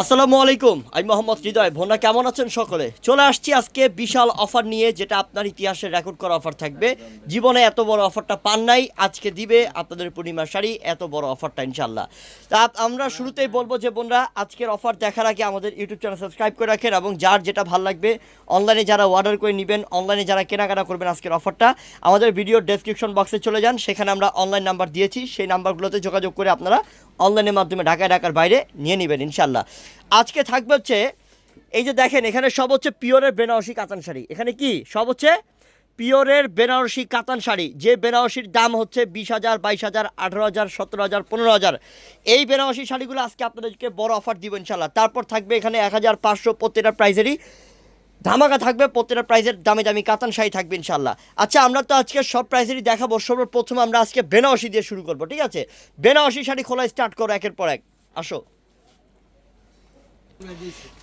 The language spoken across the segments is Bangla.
আসসালামু আলাইকুম, আমি মোহাম্মদ হৃদয়। ভোনা কেমন আছেন সকলে? চলে আসছি আজকে বিশাল অফার নিয়ে, যেটা আপনার ইতিহাসে রেকর্ড করা অফার থাকবে। জীবনে এত বড় অফারটা পান নাই, আজকে দিবে আপনাদের পূর্ণিমা শাড়ি, এত বড় অফারটা ইনশাল্লাহ তা আমরা শুরুতেই বলব যে, বোনরা, আজকের অফার দেখার আগে আমাদের ইউটিউব চ্যানেল সাবস্ক্রাইব করে রাখেন এবং যার যেটা ভালো লাগবে অনলাইনে যারা অর্ডার করে নেবেন অনলাইনে যারা কেনাকাটা করবেন আজকের অফারটা, আমাদের ভিডিও ডেসক্রিপশন বক্সে চলে যান। সেখানে আমরা অনলাইন নাম্বার দিয়েছি, সেই নাম্বারগুলোতে যোগাযোগ করে আপনারা অনলাইনের মাধ্যমে ঢাকায়, ঢাকার বাইরে নিয়ে নেবেন ইনশাল্লাহ আজকে থাকবে হচ্ছে, এই যে দেখেন, এখানে সব হচ্ছে পিওরের বেনারসি কাতান শাড়ি। এখানে কি? সব হচ্ছে পিওরের বেনারসি কাতান শাড়ি। যে বেনারসির দাম হচ্ছে বিশ হাজার, বাইশ হাজার, আঠেরো হাজার, সতেরো হাজার, পনেরো হাজার। এই বেনারসি শাড়িগুলো আজকে আপনাদেরকে বড় অফার দিব ইনশাল্লাহ তারপর থাকবে এখানে এক হাজার পাঁচশো প্রত্যেকটা প্রাইজেরই ধামাকা থাকবে প্রত্যেকটা প্রাইজের দামে দামি কাতান শাড়ি থাকবে ইনশাল্লাহ আচ্ছা আমরা তো আজকে সব প্রাইজেরই দেখাবো। সর্বপ্রথম আমরা আজকে বেনারসি দিয়ে শুরু করব, ঠিক আছে? বেনারসি শাড়ি খোলা স্টার্ট করো একের পর এক। আসো।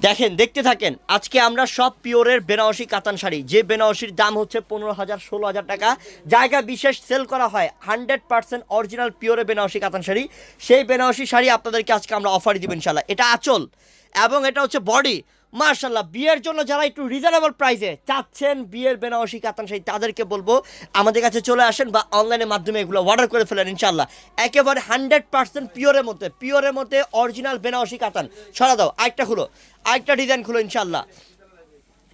দেখেন, দেখতে থাকেন, আজকে আমরা সব পিওরের বেনারসি কাতান শাড়ি, যে বেনারসির দাম হচ্ছে পনেরো হাজার, ষোলো হাজার টাকা। জায়গা বিশেষ সেল করা হয় হান্ড্রেড পার্সেন্ট অরিজিনাল পিওরের বেনারসি কাতান শাড়ি। সেই বেনারসি শাড়ি আপনাদেরকে আজকে আমরা অফার দিব ইনশাল্লাহ এটা আচল এবং এটা হচ্ছে বডি মার্শাল্লাহ বিয়ের জন্য যারা একটু রিজনেবল প্রাইসে চাচ্ছেন, বিয়ের বেনারসি কাতান শাড়ি তাদেরকে বলব, আমাদের কাছে চলে আসেন বা অনলাইনের মাধ্যমে এগুলো অর্ডার করে ফেলেন ইনশাল্লাহ একেবারে হান্ড্রেড পার্সেন্ট পিওরের মধ্যে পিওরের মধ্যে অরিজিনাল বেনারসি কাতান। সরা দাও, আরেকটা খুলো, আরেকটা ডিজাইন খুলো ইনশাল্লাহ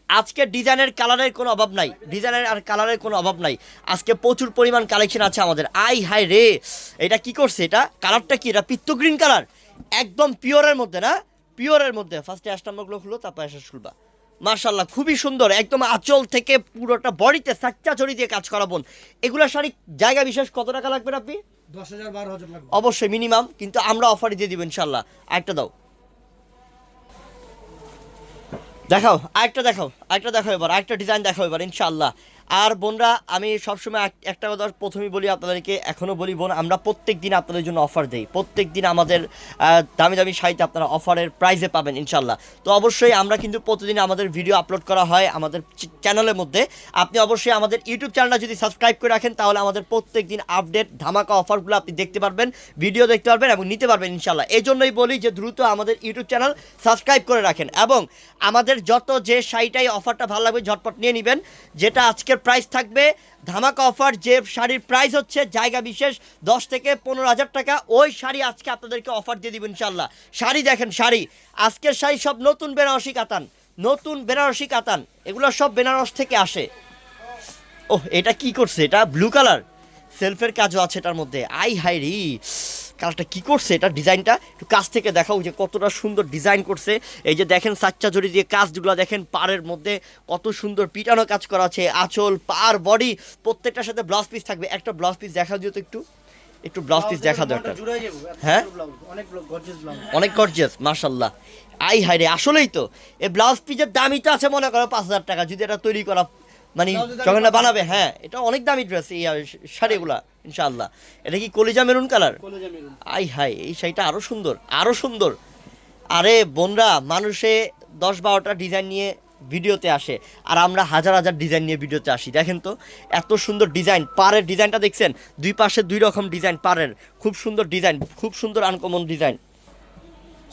আজকে ডিজাইনের কালারের কোনো অভাব নাই ডিজাইনের আর কালারের কোনো অভাব নাই। আজকে প্রচুর পরিমাণ কালেকশন আছে আমাদের। আই হাই রে, এটা কি করছে এটা? কালারটা কি? এটা পিত্ত গ্রিন কালার একদম পিওরের মধ্যে না? পিওরের মধ্যে। ফার্স্টে অ্যাশ নাম্বারগুলো খুলো তারপর অ্যাশ খুলবা মার্শাল্লাহ খুবই সুন্দর একদম আঁচল থেকে পুরোটা বডিতে সাচ্চা চড়ি দিয়ে কাজ করাবোন এগুলো শাড়ি জায়গা বিশেষ কত টাকা লাগবে আপনি অবশ্যই মিনিমাম কিন্তু আমরা অফারে দিয়ে দিব ইনশাল্লাহ আরেকটা দাও। দেখাও আরেকটা দেখাও আরেকটা দেখাও এবার আরেকটা ডিজাইন দেখাও এবার ইনশাল্লাহ আর বোনরা, আমি সবসময় একটা কথা প্রথমেই বলি আপনাদেরকে এখনও বলি বোন, আমরা প্রত্যেক দিন আপনাদের জন্য অফার দেই। প্রত্যেক দিন আমাদের দামি দামি শাড়িতে আপনারা অফারের প্রাইজে পাবেন ইনশাল্লাহ তো অবশ্যই আমরা কিন্তু প্রতিদিন আমাদের ভিডিও আপলোড করা হয় আমাদের চ্যানেলের মধ্যে। আপনি অবশ্যই আমাদের ইউটিউব চ্যানেলটা যদি সাবস্ক্রাইব করে রাখেন, তাহলে আমাদের প্রত্যেক দিন আপডেট ধামাকা অফারগুলো আপনি দেখতে পারবেন ভিডিও দেখতে পারবেন এবং নিতে পারবেন ইনশাল্লাহ এই জন্যই বলি যে দ্রুত আমাদের ইউটিউব চ্যানেল সাবস্ক্রাইব করে রাখেন এবং আমাদের যত যে শাড়িটাই অফারটা ভালো লাগবে, ঝটপট নিয়ে নেবেন, যেটা আজকের প্রাইস থাকবে। ধামাকা অফার যে শাড়ির প্রাইস হচ্ছে, জায়গা বিশেষ দশ থেকে পনেরো হাজার টাকা। ওই শাড়ি আজকে আপনাদেরকে অফার দিয়ে দিব ইনশাল্লাহ শাড়ি দেখেন, শাড়ি। আজকের শাড়ি সব নতুন বেনারসি কাতান। নতুন বেনারসি কাতান। এগুলো সব বেনারস থেকে আসে। ওহ, এটা কি করছে? এটা ব্লু কালার সেলফের কাজও আছে এটার মধ্যে। আই হাই রি। কালারটা কি করছে এটা ডিজাইনটা একটু কাছ থেকে দেখাও যে কতটা সুন্দর ডিজাইন করছে। এই যে দেখেন সাচ্চা জড়ি দিয়ে কাজগুলো দেখেন পাড়ের মধ্যে কত সুন্দর পিটানো কাজ করা আছে আঁচল পার বডি প্রত্যেকটার সাথে ব্লাউজ পিস থাকবে। একটা ব্লাউজ পিস দেখা দিও তো একটু। একটু ব্লাউজ পিস দেখা এত হ্যাঁ? অনেক গর্জিয়াস ব্লাউজ অনেক গর্জিয়াস মার্শাল্লাহ আই হাই রে আসলেই তো। এই ব্লাউজ পিসের দামই তো আছে মনে করো পাঁচ হাজার টাকা যদি এটা তৈরি করা মানে যখন বানাবে হ্যাঁ এটা অনেক দামি ড্রেস এই শাড়িগুলা ইনশাআল্লাহ। এটা কি কলিজা মেরুন কালার? আই হাই এই শাড়িটা আরও সুন্দর আরও সুন্দর। আরে বোনরা মানুষে দশ বারোটা ডিজাইন নিয়ে ভিডিওতে আসে আর আমরা হাজার হাজার ডিজাইন নিয়ে ভিডিওতে আসি। দেখেন তো এত সুন্দর ডিজাইন পাড়ের ডিজাইনটা দেখছেন? দুই পাশে দুই রকম ডিজাইন পাড়ের। খুব সুন্দর ডিজাইন খুব সুন্দর আনকমন ডিজাইন।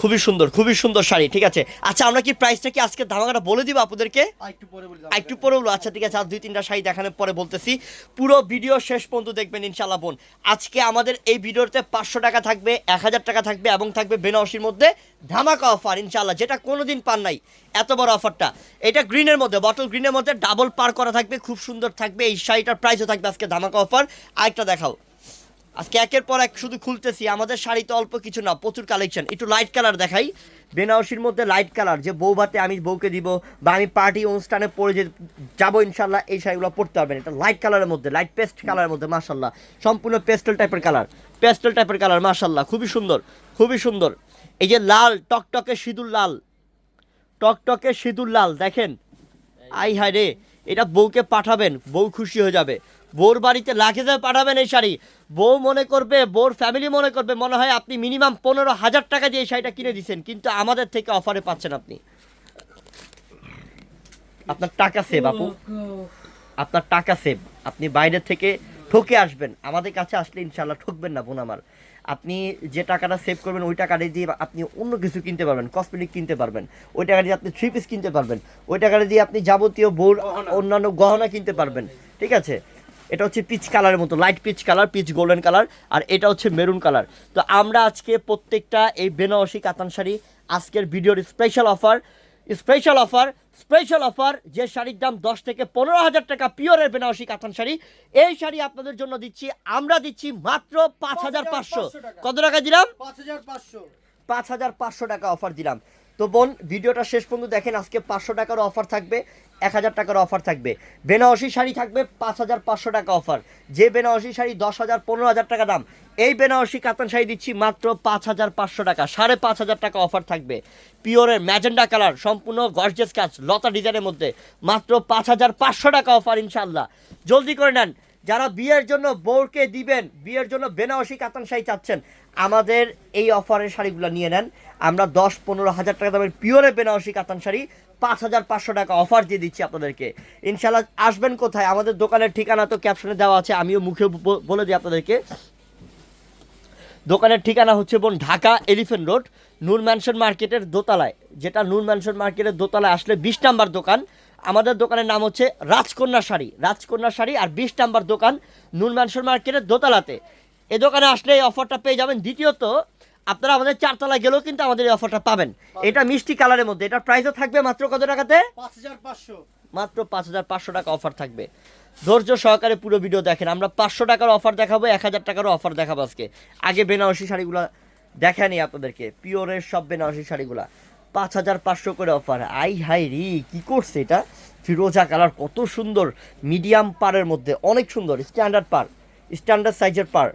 খুবই সুন্দর খুবই সুন্দর শাড়ি ঠিক আছে? আচ্ছা আমরা কি প্রাইসটা কি আজকে ধামাকাটা বলে দিব আপনাদেরকে? আর একটু পরে বলি একটু পরে বলব। আচ্ছা ঠিক আছে আর দুই তিনটা শাড়ি দেখানোর পরে বলতেছি। পুরো ভিডিও শেষ পর্যন্ত দেখবেন ইনশাল্লাহ বোন। আজকে আমাদের এই ভিডিওতে পাঁচশো টাকা থাকবে এক হাজার টাকা থাকবে এবং থাকবে বেনারসির মধ্যে ধামাকা অফার ইনশাল্লাহ যেটা কোনোদিন পান নাই। এত বড় অফারটা এটা গ্রিনের মধ্যে বটল গ্রিনের মধ্যে ডাবল পার করা থাকবে খুব সুন্দর থাকবে। এই শাড়িটার প্রাইসও থাকবে আজকে ধামাকা অফার আরেকটা দেখাও। আজকে একের পর এক শুধু খুলতেছি, আমাদের শাড়ি তো অল্প কিছু না, প্রচুর কালেকশন একটু লাইট কালার দেখাই। বেনারসির মধ্যে লাইট কালার যে বউ ভাতে আমি বউকে দিব বা আমি পার্টি অনুষ্ঠানে পরে যে যাব ইনশাল্লাহ, এই শাড়িগুলো পরতে পারবেন। এটা লাইট কালারের মধ্যে লাইট পেস্ট কালারের মধ্যে, মাশাল্লাহ। সম্পূর্ণ পেস্টেল টাইপের কালার পেস্টেল টাইপের কালার মাশাল্লাহ। খুবই সুন্দর খুবই সুন্দর। এই যে লাল, টকটকে সিঁদুর লাল। টকটকে সিঁদুর লাল, দেখেন? আই হায় রে, এটা বউকে পাঠাবেন, বউ খুশি হয়ে যাবে। বউর বাড়িতে লাগেজে পাঠাবেন এই শাড়ি। বউ মনে করবে বউর ফ্যামিলি মনে করবে মনে হয় আপনি মিনিমাম পনেরো হাজার টাকা দিয়ে এই শাড়িটা কিনে দিচ্ছেন কিন্তু আমাদের থেকে অফারে পাচ্ছেন আপনি। আপনার টাকা সেভ আপু। আপনার টাকা সেভ আপনি বাইরে থেকে ঠকে আসবেন। আমাদের কাছে আসলে ইনশাল্লাহ ঠকবেন না বোন আমার। আপনি যে টাকাটা সেভ করবেন ওই টাকাটা দিয়ে আপনি অন্য কিছু কিনতে পারবেন কসমেটিক কিনতে পারবেন। ওই টাকা দিয়ে আপনি থ্রি পিস কিনতে পারবেন। ওই টাকাটা দিয়ে আপনি যাবতীয় বোর্ড অন্যান্য গহনা কিনতে পারবেন। ঠিক আছে? এটা হচ্ছে পিচ কালারের মতো light peach colour peach golden colour আর এটা হচ্ছে মেরুন কালার তো আমরা আজকে প্রত্যেকটা এই বেনারসি কাতান শাড়ি আজকের ভিডিওর special offer special offer special offer যে শাড়ির দাম দশ থেকে পনেরো হাজার টাকা পিওরের বেনারসি কাতান শাড়ি এই শাড়ি আপনাদের জন্য দিচ্ছি আমরা দিচ্ছি মাত্র পাঁচ হাজার পাঁচশো। কত টাকা দিলাম? পাঁচ হাজার পাঁচশো। পাঁচ হাজার পাঁচশো টাকা অফার দিলাম। তো বোন, ভিডিওটা শেষ পর্যন্ত দেখেন, আজকে পাঁচশো টাকার অফার থাকবে, এক হাজার টাকার অফার থাকবে। বেনারসি শাড়ি থাকবে পাঁচ হাজার পাঁচশো টাকা অফার যে বেনারসি শাড়ি দশ হাজার, পনেরো হাজার টাকা দাম, এই বেনারসি কাতান শাড়ি দিচ্ছি মাত্র পাঁচ হাজার পাঁচশো টাকা, সাড়ে পাঁচ হাজার টাকা অফার থাকবে। পিওরের ম্যাজেন্ডা কালার, সম্পূর্ণ গর্জেস কাজ, লতা ডিজাইনের মধ্যে, মাত্র পাঁচ হাজার পাঁচশো টাকা অফার ইনশাল্লাহ জলদি করে নেন, যারা বিয়ের জন্য বউকে দিবেন, বিয়ের জন্য বেনারসি কাতান শাড়ি চাচ্ছেন আমাদের এই অফারের শাড়িগুলো নিয়ে নেন। আমরা দশ পনেরো হাজার টাকা দামের পিওরে বেনারসি কাতান শাড়ি পাঁচ হাজার পাঁচশো টাকা অফার দিয়ে দিচ্ছি আপনাদেরকে। ইনশাল্লাহ আসবেন কোথায়? আমাদের দোকানের ঠিকানা তো ক্যাপশনে দেওয়া আছে, আমিও মুখে বলে দিই আপনাদেরকে। দোকানের ঠিকানা হচ্ছে বোন Dhaka Elephant Road, Noor Mansion মার্কেটের দোতলায়। যেটা নূর ম্যানশন মার্কেটের দোতলায় আসলে বিশ নাম্বার দোকান। আমাদের দোকানের নাম হচ্ছে রাজকন্যা শাড়ি রাজকন্যা শাড়ি আর বিশ নাম্বার দোকান নূর ম্যানশন মার্কেটের দোতলাতে। এ দোকানে আসলে এই অফারটা পেয়ে যাবেন। দ্বিতীয়ত আপনারা আমাদের চারতলায় গেলেও কিন্তু আমাদের এই অফারটা পাবেন। এটা মিষ্টি কালারের মধ্যে। এটার প্রাইসও থাকবে মাত্র কত টাকাতে? পাঁচ হাজার পাঁচশো। মাত্র পাঁচ হাজার পাঁচশো টাকা অফার থাকবে। ধৈর্য সহকারে পুরো ভিডিও দেখেন। আমরা পাঁচশো টাকার অফার দেখাবো এক হাজার টাকারও অফার দেখাবো আজকে। আগে বেনারসি শাড়িগুলো দেখানি আপনাদেরকে। পিওরের সব বেনারসি শাড়িগুলা। পাঁচ হাজার পাঁচশো করে অফার আই হাই রি কি করছে এটা? ফিরোজা কালার কত সুন্দর। মিডিয়াম পারের মধ্যে। অনেক সুন্দর স্ট্যান্ডার্ড পার স্ট্যান্ডার্ড সাইজের পার।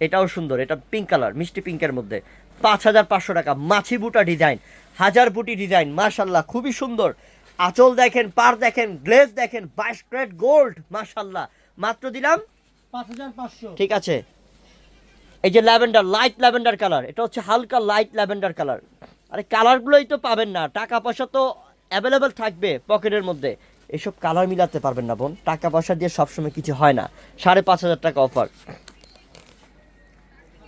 এটাও সুন্দর এটা পিঙ্ক কালার মিষ্টি পিঙ্কের মধ্যে। পাঁচ হাজার পাঁচশো টাকা মাছি বুটা ডিজাইন হাজার বুটি ডিজাইন মাশাল্লাহ খুবই সুন্দর। আঁচল দেখেন পার দেখেন গ্লেজ দেখেন বাইশ ক্রেট গোল্ড মাশাল্লাহ। মাত্র দিলাম? পাঁচ হাজার পাঁচশো। ঠিক আছে। এই যে ল্যাভেন্ডার লাইট ল্যাভেন্ডার কালার এটা হচ্ছে হালকা লাইট ল্যাভেন্ডার কালার আরে কালারগুলোই তো পাবেন না টাকা পয়সা তো অ্যাভেলেবেল থাকবে পকেটের মধ্যে। এইসব কালার মিলাতে পারবেন না, বোন। টাকা পয়সা দিয়ে সবসময় কিছু হয় না। সাড়ে পাঁচ হাজার টাকা অফার।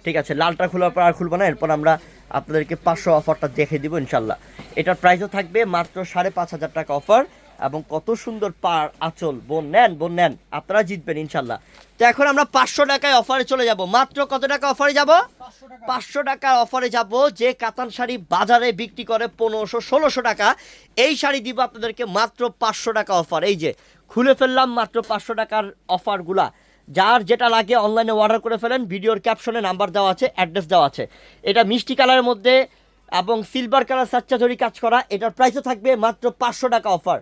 ঠিক আছে, লালটা খোলার পর আর খুলবো না, এরপর আমরা আপনাদেরকে পাঁচশো অফারটা দেখে দিব, ইনশাল্লাহ। এটার প্রাইসও থাকবে মাত্র সাড়ে পাঁচ হাজার টাকা অফার। এবং কত সুন্দর পার আঁচল। বোন নেন বোন নেন, আপনারা জিতবেন ইনশাল্লাহ। তো এখন আমরা পাঁচশো টাকায় অফারে চলে যাব। মাত্র কত টাকা অফারে যাব? পাঁচশো টাকা পাঁচশো টাকার অফারে যাব যে কাতান শাড়ি বাজারে বিক্রি করে পনেরোশো, ষোলোশো টাকা। এই শাড়ি দিব আপনাদেরকে মাত্র পাঁচশো টাকা অফার। এই যে, খুলে ফেললাম মাত্র পাঁচশো টাকার অফারগুলা। যার যেটা লাগে অনলাইনে অর্ডার করে ফেলেন, ভিডিওর ক্যাপশনে নাম্বার দেওয়া আছে অ্যাড্রেস দেওয়া আছে। এটা মিষ্টি কালারের মধ্যে এবং সিলভার কালার সাচ্চা ধরি কাজ করা, এটার প্রাইসও থাকবে মাত্র পাঁচশো টাকা অফার।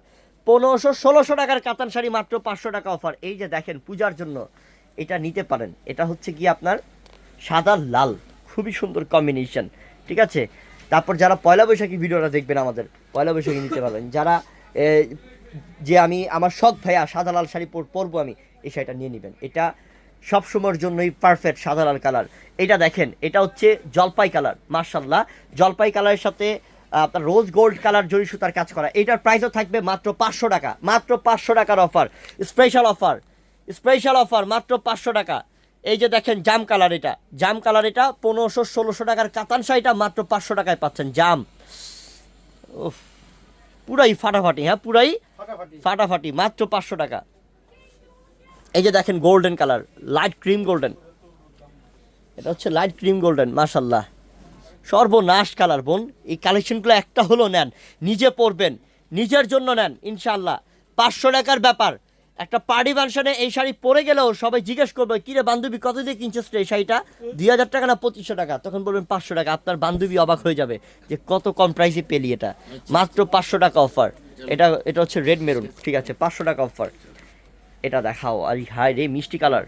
পনেরোশো ষোলোশো টাকার কাতান শাড়ি মাত্র পাঁচশো টাকা অফার। এই যে দেখেন, পূজার জন্য এটা নিতে পারেন। এটা হচ্ছে কি আপনার? সাদা, লাল। খুবই সুন্দর কম্বিনেশন ঠিক আছে? তারপর যারা পয়লা বৈশাখী ভিডিওটা দেখবেন আমাদের, পয়লা বৈশাখী নিতে পারবেন। যারা যে আমি, আমার শখ ভাইয়া সাদা, লাল শাড়ি পর- পরবো আমি, এই শাড়িটা নিয়ে নেবেন। এটা সব সময়ের জন্যই পারফেক্ট সাদা, লাল কালার এটা দেখেন, এটা হচ্ছে জলপাই কালার মার্শাল্লাহ জলপাই কালারের সাথে আপনার রোজ গোল্ড কালার জরি সুতার কাজ করা। এটার প্রাইসও থাকবে মাত্র পাঁচশো টাকা। মাত্র পাঁচশো টাকার offer special offer special offer মাত্র পাঁচশো টাকা। এই যে দেখেন জাম কালার এটা। জাম কালার এটা পনেরোশো ষোলোশো টাকার কাতান শাড়িটা মাত্র পাঁচশো টাকায় পাচ্ছেন। জাম। পুরাই ফাটাফাটি হ্যাঁ পুরাই ফাটাফাটি। ফাটাফাটি মাত্র পাঁচশো টাকা। এই যে দেখেন golden colour light cream golden এটা হচ্ছে লাইট ক্রিম গোল্ডেন মাশাল্লাহ সর্বনাশ কালার বোন। এই কালেকশনগুলো একটা হলো নেন নিজে পরবেন নিজের জন্য নেন ইনশাল্লাহ পাঁচশো টাকার ব্যাপার। একটা পার্টি ফাংশনে এই শাড়ি পরে গেলেও সবাই জিজ্ঞেস করবে কিরে বান্ধবী কত দিয়ে কিনছিস এই শাড়িটা? দুই হাজার টাকা না পঁচিশশো টাকা? তখন বলবেন পাঁচশো টাকা। আপনার বান্ধবী অবাক হয়ে যাবে যে কত কম প্রাইসে পেলি এটা। মাত্র পাঁচশো টাকা অফার এটা এটা হচ্ছে রেড মেরুন ঠিক আছে? পাঁচশো টাকা অফার এটা দেখাও। আর হাই রে মিষ্টি কালার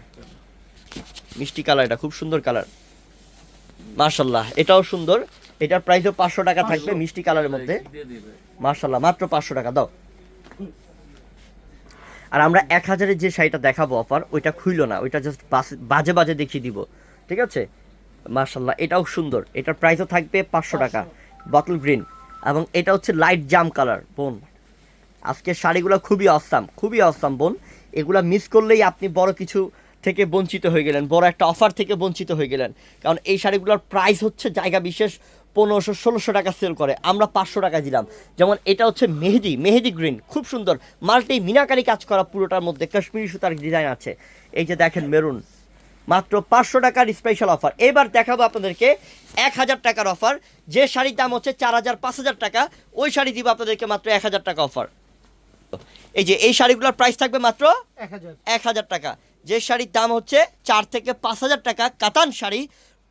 মিষ্টি কালার এটা খুব সুন্দর কালার মার্শাল্লাহ এটাও সুন্দর। এটার প্রাইসও পাঁচশো টাকা থাকবে মিষ্টি কালারের মধ্যে। মার্শাল্লাহ মাত্র পাঁচশো টাকা দাও। আর আমরা এক হাজারের যে শাড়িটা দেখাবো অফার ওইটা খুইলো না ওইটা জাস্ট বাজে বাজে দেখিয়ে দিব। ঠিক আছে? মার্শাল্লাহ এটাও সুন্দর। এটার প্রাইসও থাকবে পাঁচশো টাকা। বটল গ্রিন এবং এটা হচ্ছে লাইট জাম কালার বোন। আজকে শাড়িগুলো খুবই অসাম খুবই অসাম বোন। এগুলা মিস করলেই আপনি বড় কিছু থেকে বঞ্চিত হয়ে গেলেন, বড় একটা অফার থেকে বঞ্চিত হয়ে গেলেন। কারণ এই শাড়িগুলোর প্রাইস হচ্ছে জায়গা বিশেষ পনেরোশো, ষোলোশো টাকা সেল করে। আমরা পাঁচশো টাকা দিলাম। যেমন এটা হচ্ছে মেহেদি মেহেদি গ্রিন খুব সুন্দর। মাল্টি মিনাকারি কাজ করা পুরোটার মধ্যে কাশ্মীরি সুতার ডিজাইন আছে। এই যে দেখেন মেরুন মাত্র পাঁচশো টাকার স্পেশাল অফার এবার দেখাবো আপনাদেরকে এক হাজার টাকার অফার যে শাড়ির দাম হচ্ছে চার হাজার, পাঁচ হাজার টাকা। ওই শাড়ি দিব আপনাদেরকে মাত্র এক হাজার টাকা অফার এই যে এই শাড়িগুলোর প্রাইস থাকবে মাত্র এক হাজার। টাকা। যে শাড়ির দাম হচ্ছে চার থেকে পাঁচ হাজার টাকা কাতান শাড়ি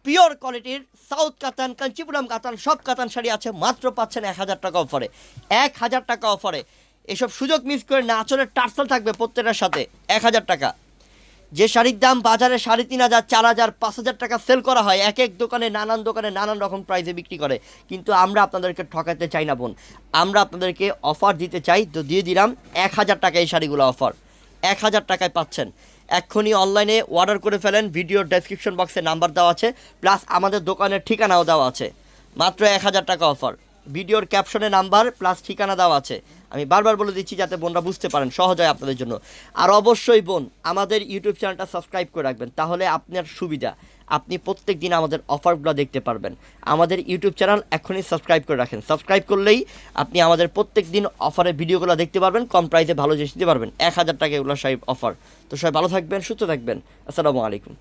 পিওর কোয়ালিটির সাউথ কাতান কাঞ্চিপুরম কাতান সব কাতান শাড়ি আছে মাত্র পাচ্ছেন এক হাজার টাকা অফারে এক হাজার টাকা অফারে এসব সুযোগ মিস করে না আচলের টার্সেল থাকবে প্রত্যেকটার সাথে এক হাজার টাকা। যে শাড়ির দাম বাজারে সাড়ে তিন হাজার, চার হাজার, পাঁচ হাজার টাকা সেল করা হয়, এক এক দোকানে, নানান দোকানে, নানান রকম প্রাইসে বিক্রি করে। কিন্তু আমরা আপনাদেরকে ঠকাতে চাই না, বোন। আমরা আপনাদেরকে অফার দিতে চাই, তো দিয়ে দিলাম এক হাজার টাকা এই শাড়িগুলো অফার এক হাজার টাকায় পাচ্ছেন। এক্ষুনি অনলাইনে অর্ডার করে ফেলেন ভিডিওর ডেসক্রিপশন বক্সে নাম্বার দেওয়া আছে প্লাস আমাদের দোকানের ঠিকানাও দেওয়া আছে। মাত্র এক হাজার টাকা অফার ভিডিওর ক্যাপশনে নাম্বার প্লাস ঠিকানা দেওয়া আছে। আমি বারবার বলে দিচ্ছি যাতে বোনরা বুঝতে পারেন, সহজ হয় আপনাদের জন্য। আর অবশ্যই বোন, আমাদের ইউটিউব চ্যানেলটা সাবস্ক্রাইব করে রাখবেন, তাহলে আপনার সুবিধা। আপনি প্রত্যেক দিন আমাদের অফারগুলো দেখতে পারবেন। আমাদের ইউটিউব চ্যানেল এখনই সাবস্ক্রাইব করে রাখেন। সাবস্ক্রাইব করলেই আপনি আমাদের প্রত্যেক দিন অফারের ভিডিওগুলো দেখতে পারবেন, কম প্রাইসে ভালো জিনিস দিতে পারবেন। এক হাজার টাকা এগুলো সব অফার। তো সবাই ভালো থাকবেন, সুস্থ থাকবেন। আসসালামু আলাইকুম।